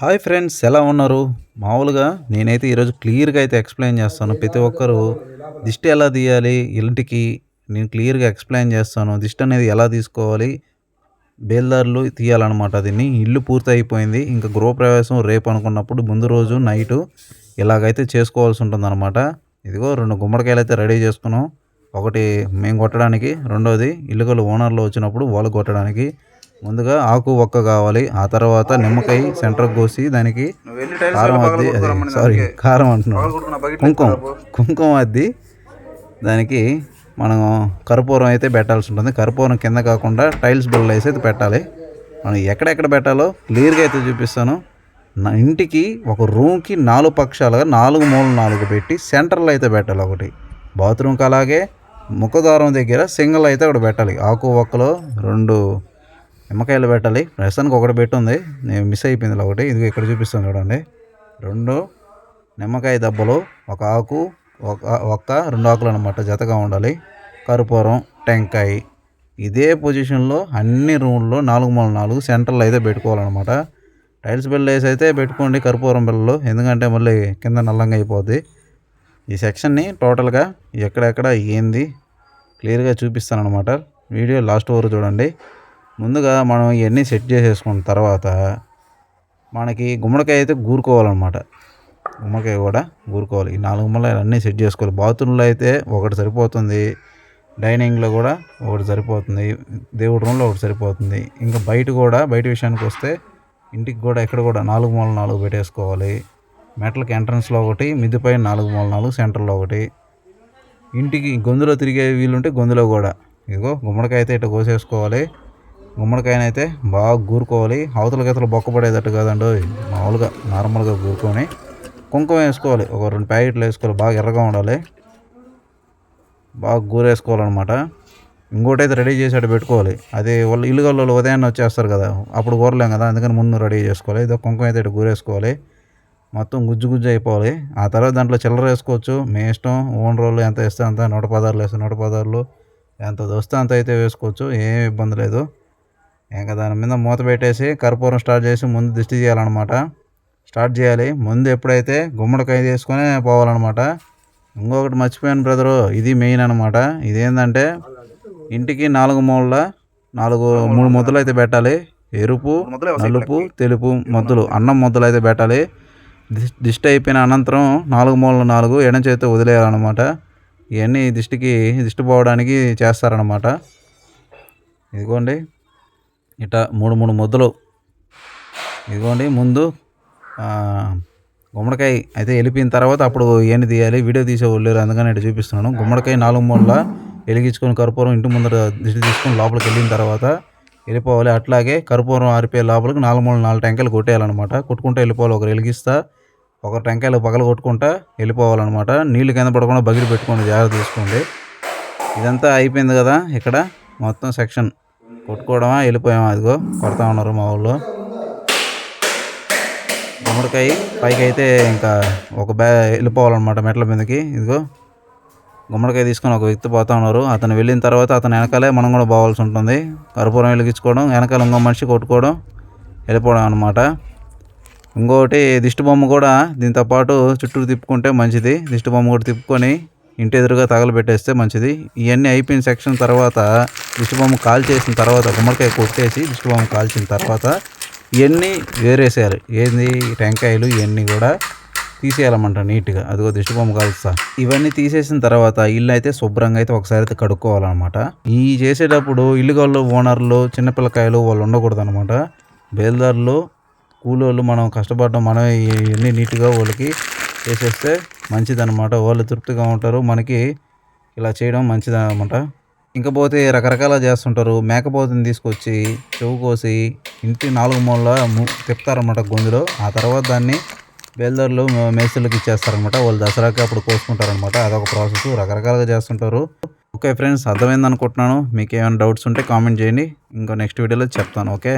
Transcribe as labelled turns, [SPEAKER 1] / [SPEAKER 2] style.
[SPEAKER 1] Hi friends ఎలా ఉన్నారు? మామూలుగా నేనైతే ఈరోజు క్లియర్గా అయితే ఎక్స్ప్లెయిన్ చేస్తాను. ప్రతి ఒక్కరు దిష్టి ఎలా తీయాలి ఇంటికి నేను క్లియర్గా ఎక్స్ప్లెయిన్ చేస్తాను. దిష్టి అనేది ఎలా తీసుకోవాలి బేల్దారులు తీయాలన్నమాట దీన్ని. ఇల్లు పూర్తి అయిపోయింది ఇంకా గృహప్రవేశం రేపు అనుకున్నప్పుడు ముందు రోజు నైటు ఇలాగైతే చేసుకోవాల్సి ఉంటుందన్నమాట. ఇదిగో రెండు గుమ్మడికాయలు అయితే రెడీ చేసుకున్నాం. ఒకటి మేము కొట్టడానికి రెండోది ఇల్లుగలు ఓనర్లు వచ్చినప్పుడు వాళ్ళు కొట్టడానికి. ముందుగా ఆకు ఒక్క కావాలి. ఆ తర్వాత నిమ్మకాయ సెంటర్ కోసి దానికి కారం అద్ది అదే సారీ కారం అంటున్నాం కుంకుమ. కుంకుమ అద్ది. దానికి మనం కర్పూరం అయితే పెట్టాల్సి ఉంటుంది. కర్పూరం కింద కాకుండా టైల్స్ బిల్లు వేసి అయితే పెట్టాలి. మనం ఎక్కడెక్కడ పెట్టాలో క్లియర్గా అయితే చూపిస్తాను. నా ఇంటికి ఒక రూమ్కి నాలుగు పక్షాలుగా నాలుగు మూలలు నాలుగు పెట్టి సెంటర్లో అయితే పెట్టాలి ఒకటి. బాత్రూమ్కి అలాగే ముఖద్వారం దగ్గర సింగిల్ అయితే ఒకటి పెట్టాలి. ఆకు ఒక్కలో రెండు నిమ్మకాయలు పెట్టాలి. ప్రస్తుతానికి ఒకటి పెట్టుంది. నేను మిస్ అయిపోయింది ఒకటి. ఇది ఇక్కడ చూపిస్తాను చూడండి. రెండు నిమ్మకాయ దెబ్బలు ఒక ఆకు ఒక ఒక్క రెండు ఆకులు అనమాట జతగా ఉండాలి. కర్పూరం టెంకాయ. ఇదే పొజిషన్లో అన్ని రూమ్లో నాలుగు మూల నాలుగు సెంటర్లో అయితే పెట్టుకోవాలన్నమాట. టైల్స్ బిల్లు వేసి అయితే పెట్టుకోండి కర్పూరం బిల్లలు ఎందుకంటే మళ్ళీ కింద నల్లంగా అయిపోద్ది. ఈ సెక్షన్ని టోటల్గా ఎక్కడెక్కడ ఏంది క్లియర్గా చూపిస్తాను అనమాట వీడియో లాస్ట్ వరకు చూడండి. ముందుగా మనం ఇవన్నీ సెట్ చేసేసుకున్న తర్వాత మనకి గుమ్మడికాయ అయితే గూరుకోవాలన్నమాట. గుమ్మడికాయ కూడా గూరుకోవాలి. ఈ నాలుగు గుమ్మలు అన్నీ సెట్ చేసుకోవాలి. బాత్రూంలో అయితే ఒకటి సరిపోతుంది. డైనింగ్లో కూడా ఒకటి సరిపోతుంది. దేవుడి రూమ్లో ఒకటి సరిపోతుంది. ఇంకా బయట కూడా బయట విషయానికి వస్తే ఇంటికి కూడా ఎక్కడ కూడా నాలుగు మూల నాలుగు పెట్టేసుకోవాలి. మెట్లకి ఎంట్రన్స్లో ఒకటి మిద్దిపై నాలుగు మూల నాలుగు సెంటర్లో ఒకటి. ఇంటికి గొంతులో తిరిగే వీలుంటే గొంతులో కూడా. ఇదిగో గుమ్మడికాయ అయితే ఇట్లా కోసేసుకోవాలి. గుమ్మడికాయనైతే బాగా గూరుకోవాలి. అవతల గీతలు బొక్క పడేటట్టు కాదండి మామూలుగా నార్మల్గా గూరుకొని కుంకుమ వేసుకోవాలి. ఒక రెండు ప్యాకెట్లు వేసుకోవాలి. బాగా ఎర్రగా ఉండాలి. బాగా గూరేసుకోవాలన్నమాట. ఇంకోటి అయితే రెడీ చేసి అటు పెట్టుకోవాలి. అది వాళ్ళు ఇల్లుగల్లో ఉదయాన్నే వచ్చేస్తారు కదా. అప్పుడు కూరలేం కదా. అందుకని ముందు రెడీ చేసుకోవాలి. ఇదో కుంకుమ అయితే ఇటు గూరేసుకోవాలి. మొత్తం గుజ్జు గుజ్జు అయిపోవాలి. ఆ తర్వాత దాంట్లో చిల్లర వేసుకోవచ్చు. మీ ఇష్టం. ఓన్ రోల్ ఎంత వేస్తే అంత నూట పదార్లు వేస్తే నూట పదార్లు ఎంత దొస్తే అంత అయితే వేసుకోవచ్చు. ఏం ఇబ్బంది లేదు. ఇంకా దాని మీద మూత పెట్టేసి కర్పూరం స్టార్ట్ చేసి ముందు దిష్టి చేయాలన్నమాట స్టార్ట్ చేయాలి. ముందు ఎప్పుడైతే గుమ్మడికాయ తీసుకొని పోవాలన్నమాట. ఇంకొకటి మర్చిపోయాను బ్రదరు. ఇది మెయిన్ అనమాట ఇదేంటంటే ఇంటికి నాలుగు మూలల నాలుగు మూడు ముద్దలు అయితే పెట్టాలి. ఎరుపు నలుపు తెలుపు ముద్దలు అన్నం ముద్దలు అయితే పెట్టాలి. దిష్టి అయిపోయిన అనంతరం నాలుగు మూలలు నాలుగు ఎడం చేతితో వదిలేయాలన్నమాట. ఇవన్నీ దిష్టికి దిష్టి పోవడానికి చేస్తారనమాట ఇదిగోండి. ఇట మూడు మూడు ముద్దలు. ఇదిగోండి ముందు గుమ్మడికాయ అయితే వెళ్ళిపోయిన తర్వాత అప్పుడు ఏంటి తీయాలి వీడియో తీసేవాళ్ళు అందుకని ఇటు చూపిస్తున్నాను. గుమ్మడికాయ నాలుగు మూడల వెలిగించుకొని కర్పూరం ఇంటి ముందర దిష్టి తీసుకొని లోపలికి వెళ్ళిన తర్వాత వెళ్ళిపోవాలి. అట్లాగే కర్పూరం ఆరిపోయే లోపలికి నాలుగు మూడు నాలుగు టెంకాయలు కొట్టేయాలన్నమాట. కొట్టుకుంటూ వెళ్ళిపోవాలి ఒకరు వెలిగిస్తా ఒక టెంకాయలు పగల కొట్టుకుంటా వెళ్ళిపోవాలన్నమాట. నీళ్ళు కింద పడకుండా బగిలి పెట్టుకోండి జాగ్రత్త తీసుకోండి. ఇదంతా అయిపోయింది కదా ఇక్కడ మొత్తం సెక్షన్. కొట్టుకోవడమా వెళ్ళిపోయామా? అదిగో కొడతా ఉన్నారు మా ఊళ్ళో. గుమ్మడికాయ పైకి అయితే ఇంకా ఒక బ్యా వెళ్ళిపోవాలన్నమాట మెట్ల మీదకి. ఇదిగో గుమ్మడికాయ తీసుకొని ఒక వ్యక్తి పోతా ఉన్నారు. అతను వెళ్ళిన తర్వాత అతను వెనకాలే మనం కూడా పోవాల్సి ఉంటుంది. కర్పూరం వెలిగించుకోవడం వెనకాల ఇంకో మనిషి కొట్టుకోవడం వెళ్ళిపోవడం అనమాట ఇంకోటి దిష్టి బొమ్మ కూడా దీంతో పాటు చుట్టూ తిప్పుకుంటే మంచిది. దిష్టి బొమ్మ కూడా తిప్పుకొని ఇంటి ఎదురుగా తగలబెట్టేస్తే మంచిది. ఇవన్నీ అయిపోయిన సెక్షన్ తర్వాత దిష్టిబొమ్మ కాల్చేసిన తర్వాత గుమ్మడికాయ కొట్టేసి దిష్టిబొమ్మ కాల్చిన తర్వాత ఇవన్నీ వేరేసేయాలి. ఏంది? టెంకాయలు ఇవన్నీ కూడా తీసేయాలన్నమాట నీట్గా. అదిగో దిష్టిబొమ్మ కాల్స్తా. ఇవన్నీ తీసేసిన తర్వాత ఇల్లు అయితే శుభ్రంగా అయితే ఒకసారి అయితే కడుక్కోవాలన్నమాట. ఈ చేసేటప్పుడు ఇల్లు వాళ్ళు ఓనర్లు చిన్నపిల్లకాయలు వాళ్ళు ఉండకూడదు అనమాట బేల్దారులు కూలోళ్ళు మనం కష్టపడడం మనం ఇవన్నీ నీట్గా వాళ్ళకి చేసేస్తే మంచిదన్నమాట. వాళ్ళు తృప్తిగా ఉంటారు. మనకి ఇలా చేయడం మంచిది అనమాట ఇంకపోతే రకరకాల చేస్తుంటారు. మేకపోతుని తీసుకొచ్చి చెవు కోసి ఇంటి నాలుగు మూల తిప్పుతారనమాట గొంతులో. ఆ తర్వాత దాన్ని బేల్దారులు మేస్తులకు ఇచ్చేస్తారనమాట వాళ్ళు దసరాకి అప్పుడు కోసుకుంటారనమాట అదొక ప్రాసెస్. రకరకాలుగా చేస్తుంటారు. ఓకే ఫ్రెండ్స్ అర్థమైంది అనుకుంటున్నాను మీకు ఏమైనా డౌట్స్ ఉంటే కామెంట్ చేయండి. ఇంకో నెక్స్ట్ వీడియోలో చెప్తాను. ఓకే?